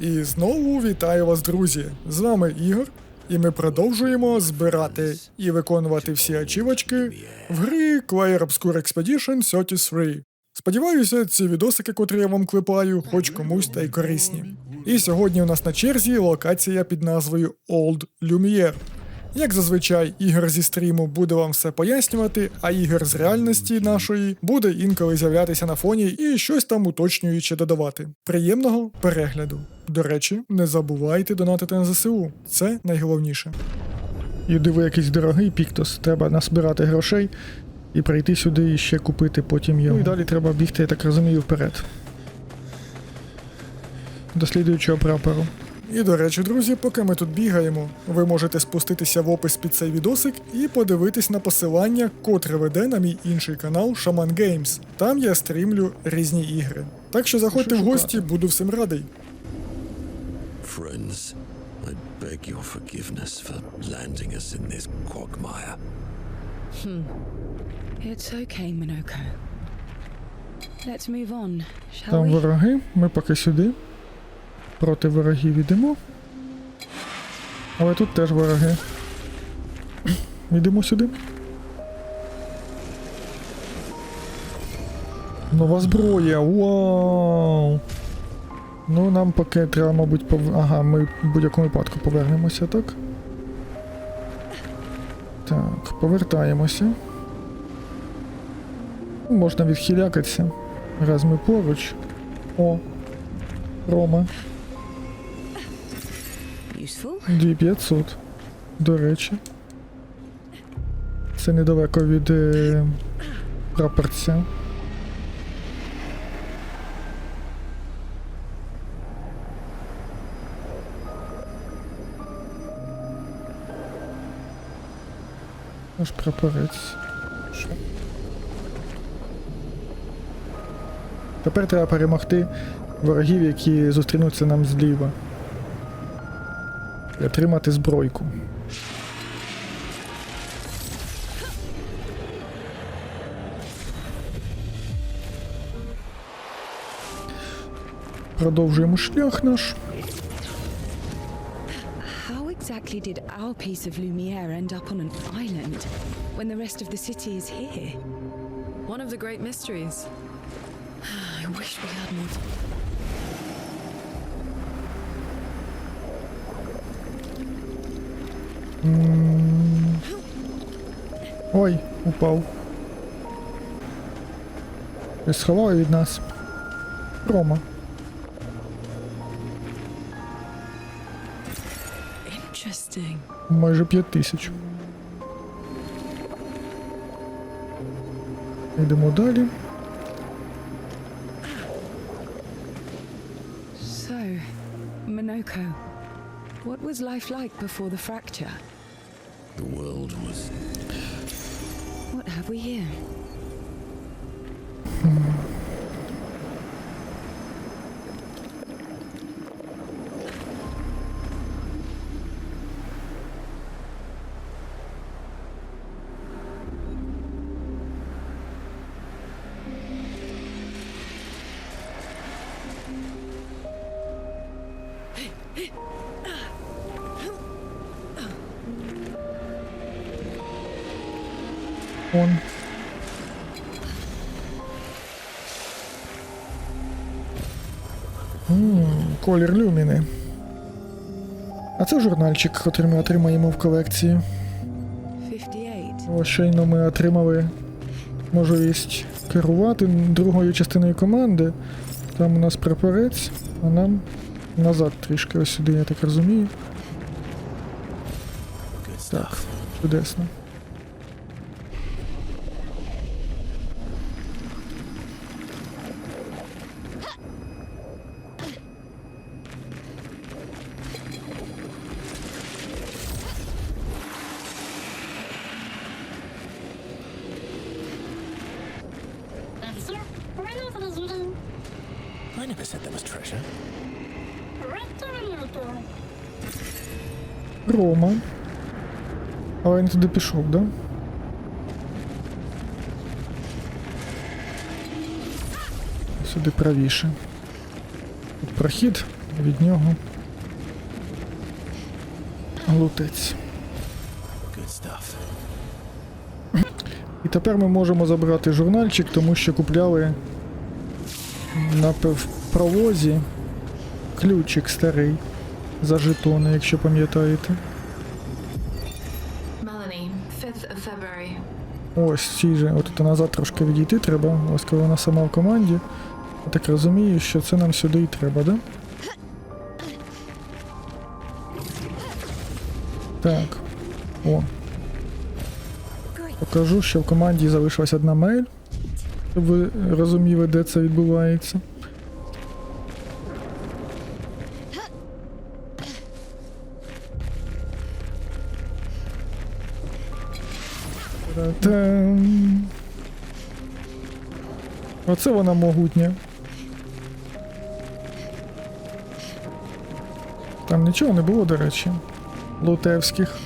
І знову вітаю вас, друзі! З вами Ігор, і ми продовжуємо збирати і виконувати всі ачівочки в грі Clair Obscure Expedition 33. Сподіваюся, ці відосики, котрі я вам клепаю, хоч комусь та й корисні. І сьогодні у нас на черзі локація під назвою Old Lumiere. Як зазвичай, ігор зі стріму буде вам все пояснювати, а ігор з реальності нашої буде інколи з'являтися на фоні і щось там уточнюючи додавати. Приємного перегляду. До речі, не забувайте донатити на ЗСУ. Це найголовніше. І диви якийсь дорогий піктос. Треба насбирати грошей і прийти сюди і ще купити потім його. Ну і далі треба бігти, я так розумію, вперед. До слідуючого прапору. І до речі, друзі, поки ми тут бігаємо, ви можете спуститися в опис під цей відосик і подивитись на посилання, котре веде на мій інший канал Shaman Games. Там я стрімлю різні ігри. Так що заходьте в гості, буду всім радий. Friends, I beg your forgiveness for landing us in this quagmire. It's okay, Minoko. Let's move on, shall Там we? вороги, ми поки сюди. Проти ворогів йдемо. Але тут теж вороги. Йдемо сюди. Нова зброя. Вау! Ну, нам поки треба, мабуть, пов... Ага, ми в будь-якому випадку повернемося, так? Так, повертаємося. Можна відхилякатися. Раз ми поруч. О, Рома. Useful. 2500. До речі. Це недалеко від е, прапорця. Наш прапорець. Що? Тепер треба перемогти ворогів, які зустрінуться нам зліва. І отримати збройку. Продовжуємо шлях наш. How exactly did our piece of Lumiere end up on an island when the rest of the city is here? One of the great mysteries. I wish we had more. Ой, упав. І сховали від нас. Рома. Interesting. Майже п'ять тисяч. Йдемо далі. So, Minoko, what was life like before the fracture? The world was What have we here? Hmm. Он. М, Колір люміни. А це журнальчик, який ми отримаємо в колекції. 58. Ось щойно ми отримали можливість керувати другою частиною команди. Там у нас прапорець, а нам назад трішки ось сюди, я так розумію. Так, чудесно. Але він туди пішов, да? Сюди правіше. Тут прохід Від нього. Лутець. І тепер ми можемо забрати журнальчик, тому що купляли на провозі ключик старий за жетони, якщо пам'ятаєте. Ось цій же, от назад трошки відійти треба, ось коли вона сама в команді. Я так розумію, що це нам сюди і треба, да? Так. О. Покажу, що в команді залишилась одна мейль. Щоб ви розуміли, де це відбувається. Оце вона могутня. Там нічого не було, до речі. Лутевських.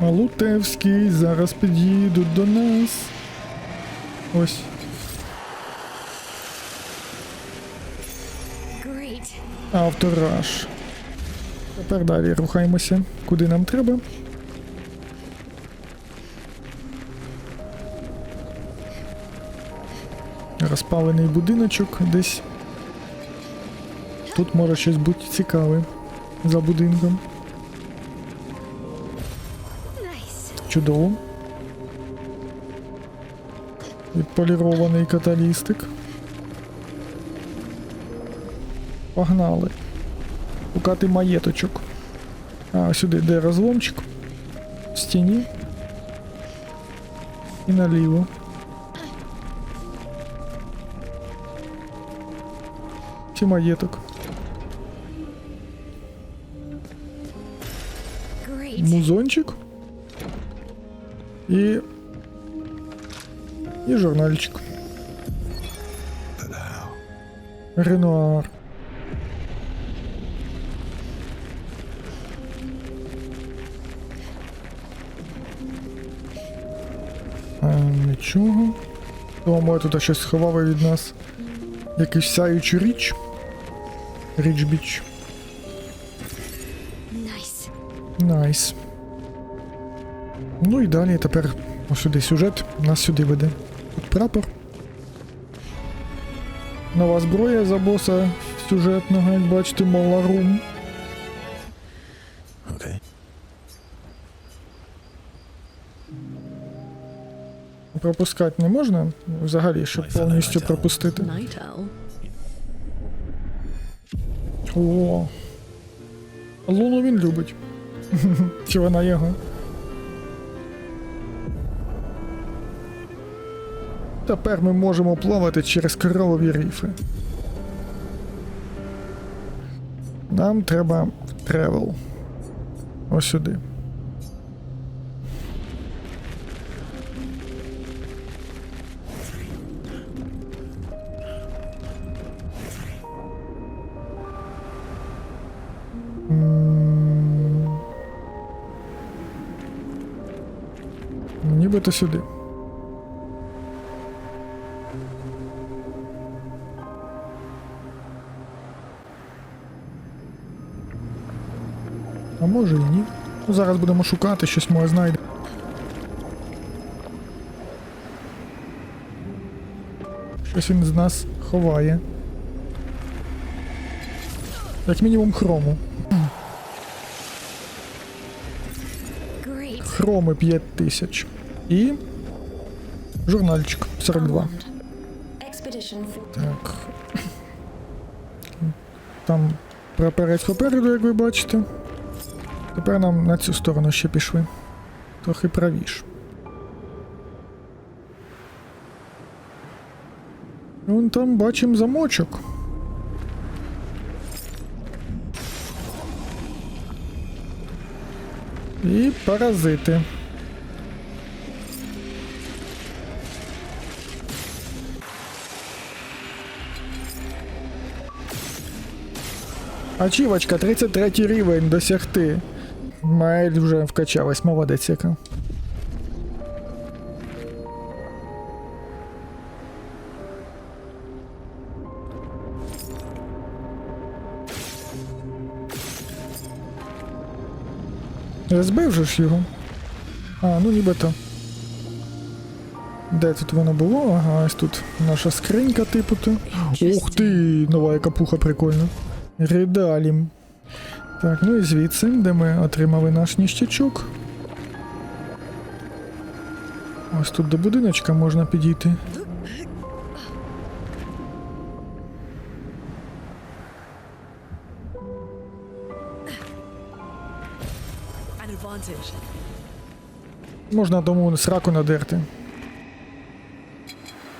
А Лутевський зараз під'їдуть до нас. Ось. Автораж. Тепер далі рухаємося, куди нам треба. Розпалений будиночок десь. Тут може щось бути цікаве за будинком. Чудово. Відполірований каталістик. Погнали. Шукати маєточок. А, сюди де розломчик. В стіні. І наліво. Чи маєток? Great. Музончик. І. І журнальчик. Ренуар. Нічого. Думаю, тут щось сховали від нас. Якусь сяючу річ. Річ біч. Nice. Найс. Ну і далі тепер ось сюди сюжет нас сюди веде. Тут прапор. Нова зброя за боса сюжетного, як бачите, Маларум. Пропускати не можна взагалі, щоб повністю пропустити. О. Луну він любить. Чи вона його? Тепер ми можемо плавати через кровові ріфи. Нам треба тревел. Ось сюди. Нібито сюди. А може і ні. Ну, зараз будемо шукати, щось може знайдемо. Щось він з нас ховає. Як мінімум хрому. Хроми 5000. І. Журнальчик 42. Так. Там прапорець попереду, як ви бачите. Тепер нам на цю сторону ще пішли. Трохи правіше. Вон там бачимо замочок. І паразити. Ачівочка, 33 рівень досягти. Маель вже вкачалась, молодець яка. Розбив же ж його. А, ну нібито. Де тут воно було? Ага, ось тут наша скринька, типу то. Ух ти! Нова яка пуха прикольна. Ридалім. Так, ну і звідси, де ми отримали наш ніщачок. Ось тут до будиночка можна підійти. Можна тому сраку надерти.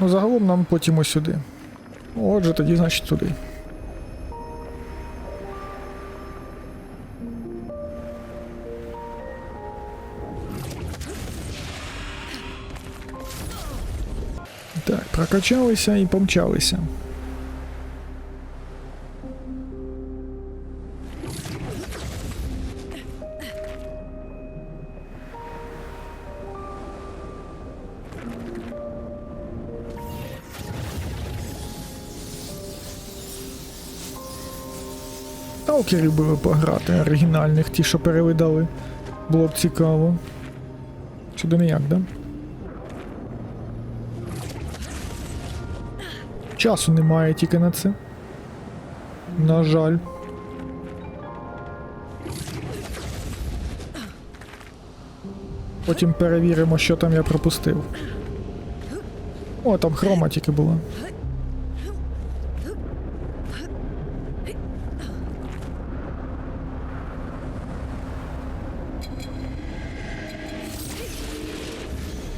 Ну, загалом нам потім ось сюди. Отже, тоді, значить, туди. Так, прокачалися і помчалися. Сталкерів би пограти, оригінальних, ті, що перевидали. Було б цікаво. Сюди ніяк, да? Часу немає тільки на це. На жаль. Потім перевіримо, що там я пропустив. О, там хрома тільки була.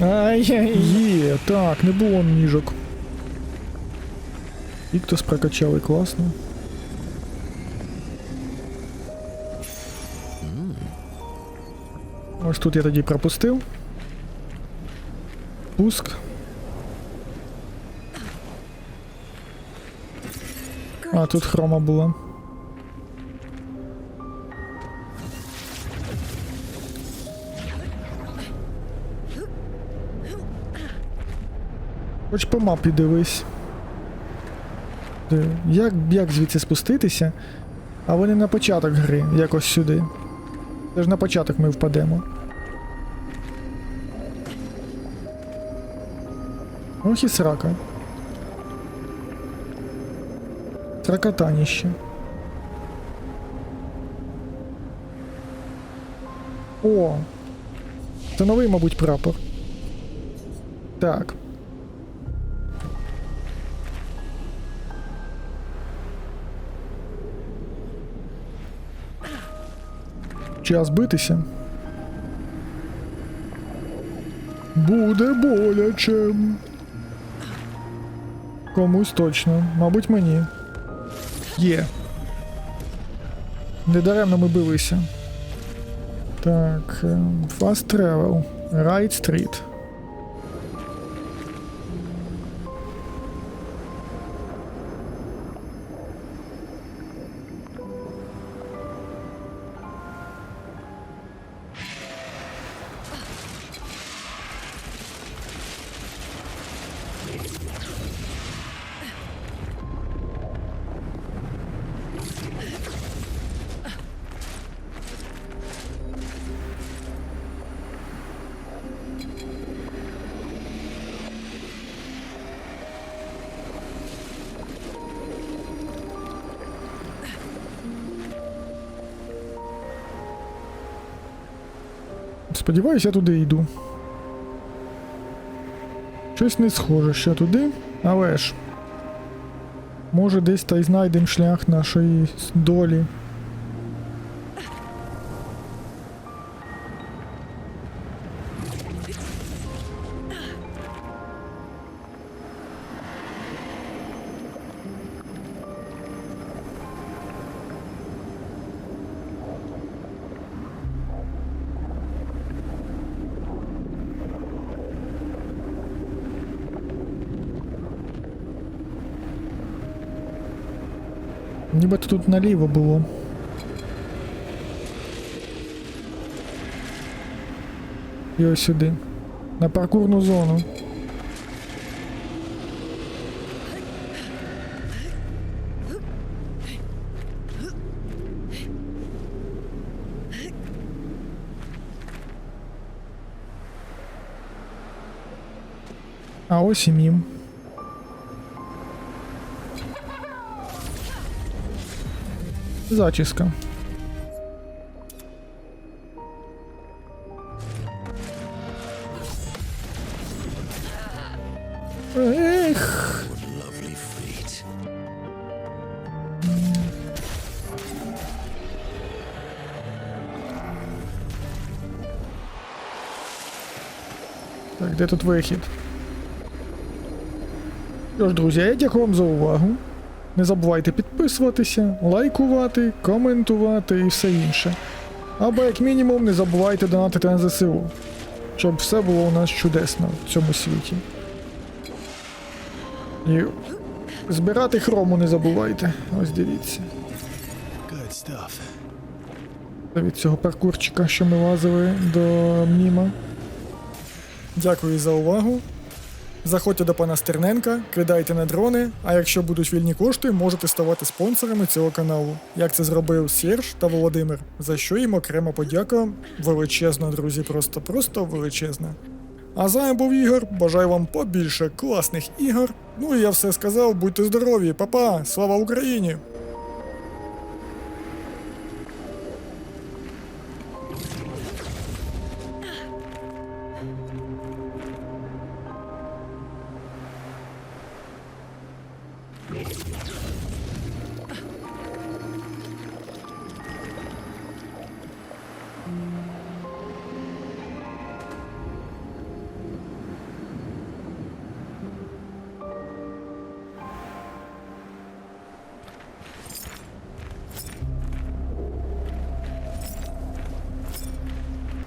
Ай-яй, є, так, не було ніжок. Віктос прокачали класно. Ось тут я тоді пропустив. Пуск. А, тут хрома була. Хоч по мапі дивись. Як, як звідси спуститися? А вони на початок гри, якось сюди. Це ж на початок ми впадемо. Ох і срака. Сракотаніще. О! Це новий, мабуть, прапор. Так. Час битися. Буде боляче. Комусь точно, мабуть, мені. Є. Недаремно ми билися. Так, е, Fast Travel. Right Street. Сподіваюсь, я туди йду. Щось не схоже, що туди, але ж. Може десь та й знайдемо шлях нашої долі. Нібито тут налево было. І ось. На паркурну зону. А ось і. Зачіска. Ех. Lovely feet. Так, де тут вихід? Що ж, друзі, я дякую вам за увагу. Не забувайте підписуватися, лайкувати, коментувати і все інше. Або як мінімум не забувайте донатити на ЗСУ, щоб все було у нас чудесно в цьому світі. І збирати хрому не забувайте. Ось дивіться. Від цього паркурчика, що ми лазили до Міма. Дякую за увагу. Заходьте до пана Стерненка, кидайте на дрони, а якщо будуть вільні кошти, можете ставати спонсорами цього каналу, як це зробив Серж та Володимир, за що їм окрема подяка. Величезна, друзі, просто просто величезна. А з був Ігор. Бажаю вам побільше класних ігор. Ну і я все сказав, будьте здорові, па-па, слава Україні!